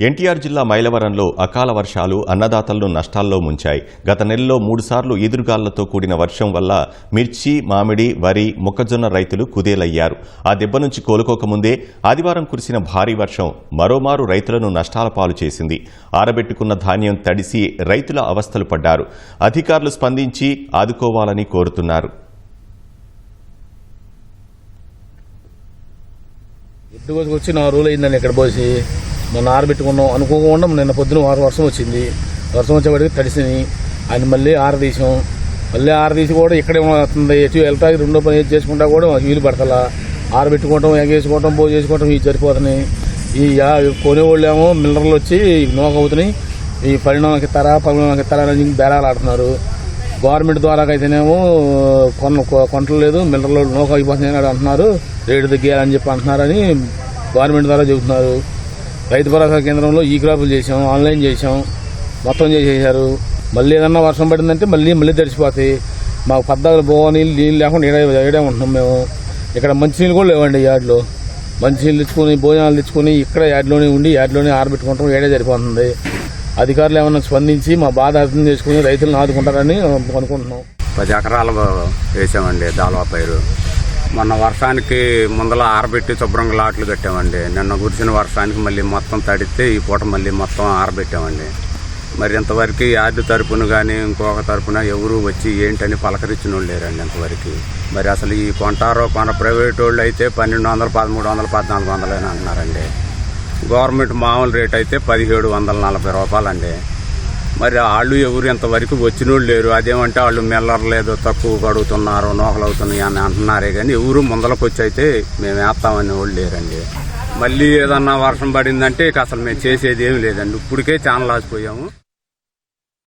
ఎన్టీఆర్ జిల్లా మైలవరంలో అకాల వర్షాలు అన్నదాతలను నష్టాల్లో ముంచాయి. గత నెలలో మూడుసార్లు ఈదురుగాళ్ళతో కూడిన వర్షం వల్ల మిర్చి మామిడి వరి మొక్కజొన్న రైతులు కుదేలయ్యారు. ఆ దెబ్బ నుంచి కోలుకోకముందే ఆదివారం కురిసిన భారీ వర్షం మరోమారు రైతులను నష్టాల పాలు చేసింది. ఆరబెట్టుకున్న ధాన్యం తడిసి రైతుల అవస్థలు పడ్డారు. అధికారులు స్పందించి ఆదుకోవాలని కోరుతున్నారు. ఎడ్డు వచ్చి నా రూల్ అయిందని ఇక్కడ పోసి? మొన్న ఆరబెట్టుకున్నాం అనుకోకుండా నిన్న పొద్దున వారు వర్షం వచ్చింది. వర్షం వచ్చేవాడికి తడిసినాయి. ఆయన మళ్ళీ ఆరదీసాం మళ్ళీ ఆరదీసి కూడా ఇక్కడే వస్తుంది ఎటు వెళ్తా రెండో పని ఏది చేసుకుంటా కూడా వీలు పడతలా. ఆరబెట్టుకోవటం ఎగేసుకోవటం పో చేసుకోవటం ఇవి సరిపోతున్నాయి. ఈ యా- కొనేవాళ్ళు ఏమో మిల్లర్లు వచ్చి నోక అవుతున్నాయి. ఈ పరిణామానికి తరా పరిణామానికి తరా అని బేరాలు ఆడుతున్నారు. గవర్నమెంట్ ద్వారా అయితేనేమో కొన కొంటలేదు మిల్లర్లు నోక అయిపోతున్నాయని అంటున్నారు. రేటు తగ్గాయని చెప్పి అంటున్నారని గవర్నమెంట్ ద్వారా చెబుతున్నారు. రైతు భరోసా కేంద్రంలో ఈ క్రాపులు చేసాం ఆన్లైన్ చేసాం మొత్తం చేసేసారు మళ్ళీ ఏదన్నా వర్షం పడిందంటే మళ్ళీ మళ్ళీ తడిసిపోతాయి. మాకు పద్దాలు పోవని నీళ్ళు లేకుండా ఏడే ఏడే ఉంటున్నాం మేము. ఇక్కడ మంచినీళ్ళు కూడా లేవండి ఈ మంచినీళ్ళు తెచ్చుకొని భోజనాలు తెచ్చుకొని ఇక్కడ యాడ్లోనే ఉండి యాడ్లోనే ఆరబెట్టుకుంటాం ఏడే సరిపోతుంది. అధికారులు ఏమన్నా స్పందించి మా బాధ అర్థం చేసుకుని రైతులను ఆదుకుంటారని అనుకుంటున్నాం. పది ఎకరాలు వేసామండి దాల్వా పైరు. మొన్న వర్షానికి ముందల ఆరబెట్టి శుభ్రంగా లాట్లు కట్టామండి. నిన్న కురిసిన వర్షానికి మళ్ళీ మొత్తం తడితే ఈ పూట మళ్ళీ మొత్తం ఆరబెట్టామండి. మరి ఇంతవరకు యార్డు తరపున కానీ ఇంకొక తరపున ఎవరు వచ్చి ఏంటని పలకరించిన వాళ్ళు లేరండి ఇంతవరకు. మరి అసలు ఈ కొంటారో కొన ప్రైవేట్ వాళ్ళు అయితే పన్నెండు వందలు పదమూడు వందలు పద్నాలుగు వందలు అని అంటున్నారండి. గవర్నమెంట్ మామూలు రేట్ అయితే పదిహేడు వందల నలభై రూపాయలండి. మరి వాళ్ళు ఎవరు ఇంతవరకు వచ్చిన వాళ్ళు లేరు. అదేమంటే వాళ్ళు మెల్లరలేదు తక్కువ కడుగుతున్నారు నోకలు అవుతున్నాయి అని అంటున్నారే కానీ ఎవరు ముందలకు వచ్చి అయితే మేము వేస్తామని వాళ్ళు లేరండి. మళ్ళీ ఏదన్నా వర్షం పడిందంటే ఇక అసలు మేము చేసేది ఏమి లేదండి. ఇప్పటికే చాలా లాసిపోయాము